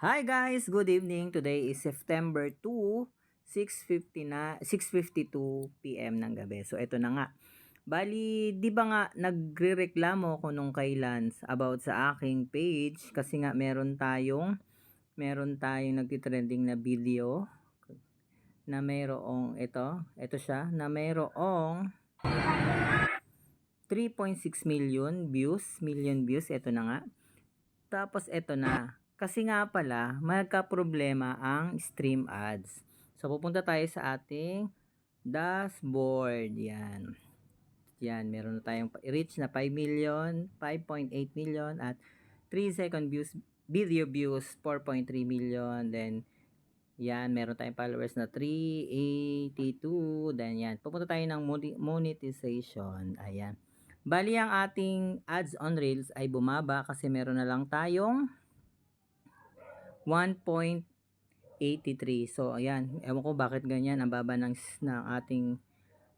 Hi guys, good evening. Today is September 2, 6:50 na 6:52 PM ng gabi. So ito na nga. Bali, 'di ba nga nagrereklamo ako nung kailan about sa aking page kasi nga meron tayong meron tayong nagtitrending na video na mayroong ito, ito siya, na mayroong 3.6 million views, million views, ito na nga. Tapos ito na, kasi nga pala, magka-problema ang stream ads. So, pupunta tayo sa ating dashboard. Yan. Yan, meron na tayong reach na 5 million, 5.8 million, at 3 second views, video views, 4.3 million. Then, yan, meron tayong followers na 382. Then, yan. Pupunta tayo ng monetization. Ayan. Bali, ang ating ads on Reels ay bumaba kasi meron na lang tayong 1.83. So, ayan. Ewan ko bakit ganyan. Ang baba ng, ng ating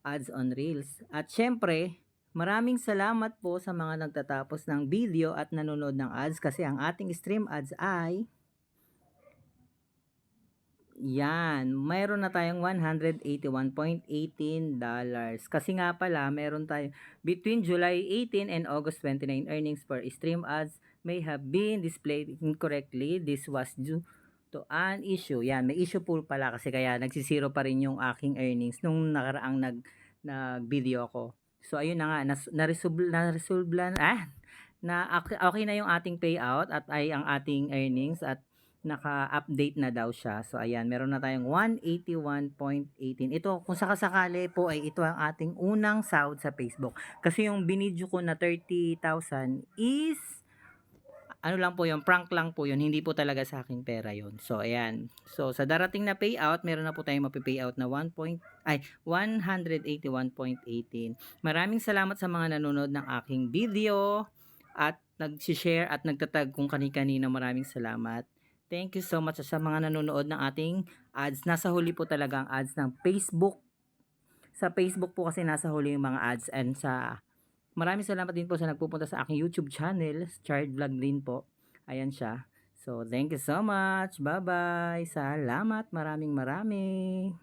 ads on Reels. At syempre, maraming salamat po sa mga nagtatapos ng video at nanonood ng ads kasi ang ating stream ads ay yan, mayroon na tayong 181.18 dollars. Kasi nga pala, meron tayo between July 18 and August 29 earnings for stream ads may have been displayed incorrectly. This was due to an issue. Yan, may issue pool pala kasi kaya nagsisiro pa rin yung aking earnings nung nakaraang nag nag-video ko. So ayun na nga, nas, na-resolve na-resolve na, ah, na okay na yung ating payout at ay ang ating earnings at naka-update na daw siya. So, ayan, meron na tayong 181.18. Ito, kung sakasakali po ay ito ang ating unang sahod sa Facebook. Kasi yung binidyo ko na 30,000 is ano lang po yun, prank lang po yun, hindi po talaga sa aking pera yun. So, ayan. So, sa darating na payout, meron na po tayong mapipayout na 1 point, ay, 181.18. Maraming salamat sa mga nanonood ng aking video at nag-share at nagtatag kung kani-kanina. Maraming salamat. Thank you so much sa mga nanonood ng ating ads. Nasa huli po talaga ang ads ng Facebook. Sa Facebook po kasi nasa huli yung mga ads and sa maraming salamat din po sa nagpupunta sa aking YouTube channel, Chard Vlog din po. Ayan siya. So, thank you so much. Bye-bye. Salamat. Maraming maraming.